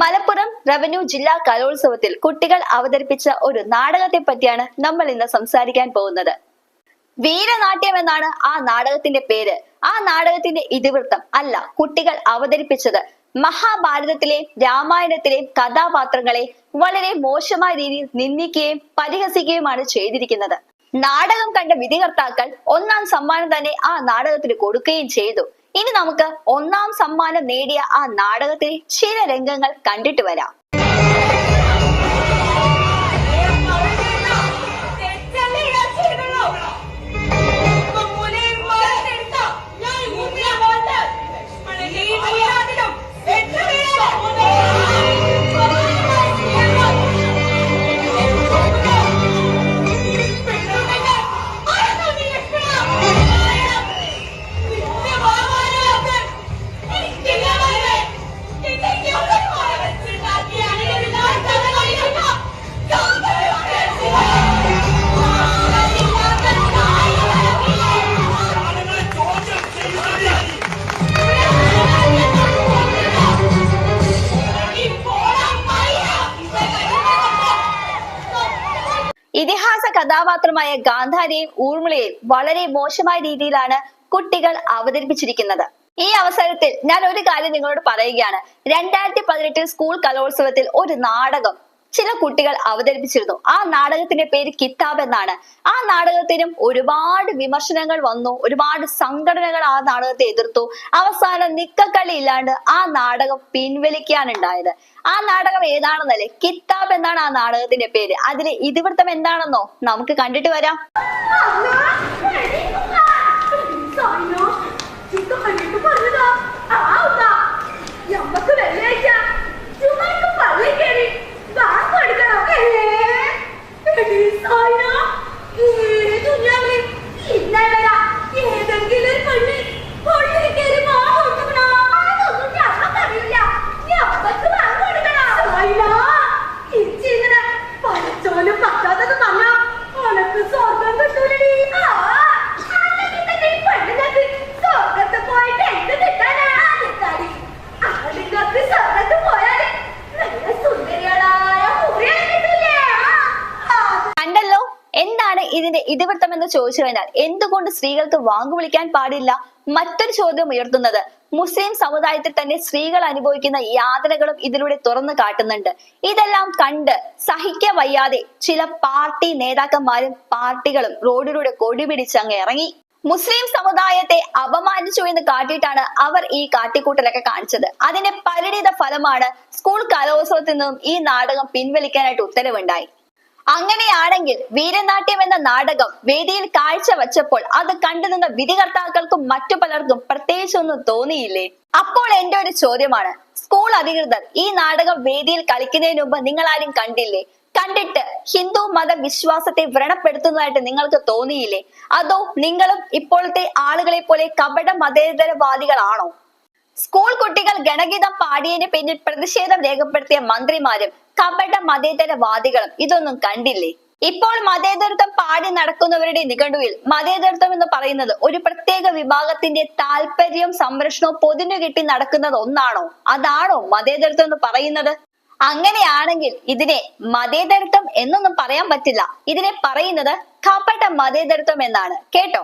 Malappuram revenue ജില്ലാ കലോത്സവത്തിൽ കുട്ടികൾ അവതരിപ്പിച്ച ഒരു നാടകത്തെ പറ്റിയാണ് നമ്മൾ ഇന്ന് സംസാരിക്കാൻ പോകുന്നത്. വീരനാട്യം എന്നാണ് ആ നാടകത്തിന്റെ പേര്. ആ നാടകത്തിന്റെ ഇതിവൃത്തം അല്ല കുട്ടികൾ അവതരിപ്പിച്ചത്. മഹാഭാരതത്തിലെ രാമായണത്തിലെ കഥാപാത്രങ്ങളെ വളരെ മോശമായ രീതിയിൽ നിന്ദിക്കുകയും പരിഹസിക്കുകയുമാണ് ചെയ്തിരിക്കുന്നത്. നാടകം കണ്ട വിധികർത്താക്കൾ ഒന്നാം സമ്മാനം തന്നെ ആ നാടകത്തിന് കൊടുക്കുകയും ചെയ്തു. ഇനി നമുക്ക് ഒന്നാം സമ്മാനം നേടിയ ആ നാടകത്തിലെ ചില രംഗങ്ങൾ കണ്ടിട്ട് വരാം. ഇതിഹാസ കഥാപാത്രമായ ഗാന്ധാരിയെയും ഊർമിളയെയും വളരെ മോശമായ രീതിയിലാണ് കുട്ടികൾ അവതരിപ്പിച്ചിരിക്കുന്നത്. ഈ അവസരത്തിൽ ഞാൻ ഒരു കാര്യം നിങ്ങളോട് പറയുകയാണ്. രണ്ടായിരത്തി പതിനെട്ടിൽ സ്കൂൾ കലോത്സവത്തിൽ ഒരു നാടകം ചില കുട്ടികൾ അവതരിപ്പിച്ചിരുന്നു. ആ നാടകത്തിന്റെ പേര് കിതാബ് എന്നാണ്. ആ നാടകത്തിനും ഒരുപാട് വിമർശനങ്ങൾ വന്നു. ഒരുപാട് സംഘടനകൾ ആ നാടകത്തെ എതിർത്തു. അവസാനം നിക്കക്കളി ഇല്ലാണ്ട് ആ നാടകം പിൻവലിക്കാനുണ്ടായത്. ആ നാടകം ഏതാണെന്നല്ലേ? കിതാബ് എന്നാണ് ആ നാടകത്തിന്റെ പേര്. അതിലെ ഇതിവൃത്തം എന്താണെന്നോ നമുക്ക് കണ്ടിട്ട് വരാം. ഇതിന്റെ ഇതിവൃത്തം എന്ന് ചോദിച്ചു കഴിഞ്ഞാൽ എന്തുകൊണ്ട് സ്ത്രീകൾക്ക് വാങ്ങു വിളിക്കാൻ പാടില്ല? മറ്റൊരു ചോദ്യം ഉയർത്തുന്നത് മുസ്ലിം സമുദായത്തിൽ തന്നെ സ്ത്രീകൾ അനുഭവിക്കുന്ന യാതനകളും ഇതിലൂടെ തുറന്നു കാട്ടുന്നുണ്ട്. ഇതെല്ലാം കണ്ട് സഹിക്കാൻ വയ്യാതെ ചില പാർട്ടി നേതാക്കന്മാരും പാർട്ടികളും റോഡിലൂടെ കൊടി പിടിച്ച് അങ്ങ് ഇറങ്ങി. മുസ്ലിം സമുദായത്തെ അപമാനിച്ചു എന്ന് കാട്ടിയിട്ടാണ് അവർ ഈ കാട്ടിക്കൂട്ടലൊക്കെ കാണിച്ചത്. അതിന്റെ പരിണിത ഫലമാണ് സ്കൂൾ കലോത്സവത്തിൽ നിന്നും ഈ നാടകം പിൻവലിക്കാനായിട്ട് ഉത്തരവുണ്ടായി. അങ്ങനെയാണെങ്കിൽ വീരനാട്യം എന്ന നാടകം വേദിയിൽ കാഴ്ചവെച്ചപ്പോൾ അത് കണ്ടുനിന്ന വിധികർത്താക്കൾക്കും മറ്റു പലർക്കും പ്രത്യേകിച്ചൊന്നും തോന്നിയില്ലേ? അപ്പോൾ എന്റെ ഒരു ചോദ്യമാണ്. സ്കൂൾ അധികൃതർ ഈ നാടകം വേദിയിൽ കളിക്കുന്നതിന് മുമ്പ് നിങ്ങൾ ആരും കണ്ടില്ലേ? കണ്ടിട്ട് ഹിന്ദു മത വിശ്വാസത്തെ വ്രണപ്പെടുത്തുന്നതായിട്ട് നിങ്ങൾക്ക് തോന്നിയില്ലേ? അതോ നിങ്ങളും ഇപ്പോഴത്തെ ആളുകളെ പോലെ കപട മതേതരവാദികളാണോ? സ്കൂൾ കുട്ടികൾ ഗണഗീതം പാടിയതിന് പിന്നിൽ പ്രതിഷേധം രേഖപ്പെടുത്തിയ മന്ത്രിമാരും കപട മതേതരവാദികളും ഇതൊന്നും കണ്ടില്ലേ? ഇപ്പോൾ മതേതരത്വം പാടി നടക്കുന്നവരുടെ നിഘണ്ടുവിൽ മതേതരത്വം എന്ന് പറയുന്നത് ഒരു പ്രത്യേക വിഭാഗത്തിന്റെ താല്പര്യവും സംരക്ഷണവും പൊതിഞ്ഞു കിട്ടി നടക്കുന്നത് ഒന്നാണോ? അതാണോ മതേതരത്വം എന്ന് പറയുന്നത്? അങ്ങനെയാണെങ്കിൽ ഇതിനെ മതേതരത്വം എന്നൊന്നും പറയാൻ പറ്റില്ല. ഇതിനെ പറയുന്നത് കപട മതേതരത്വം എന്നാണ്. കേട്ടോ?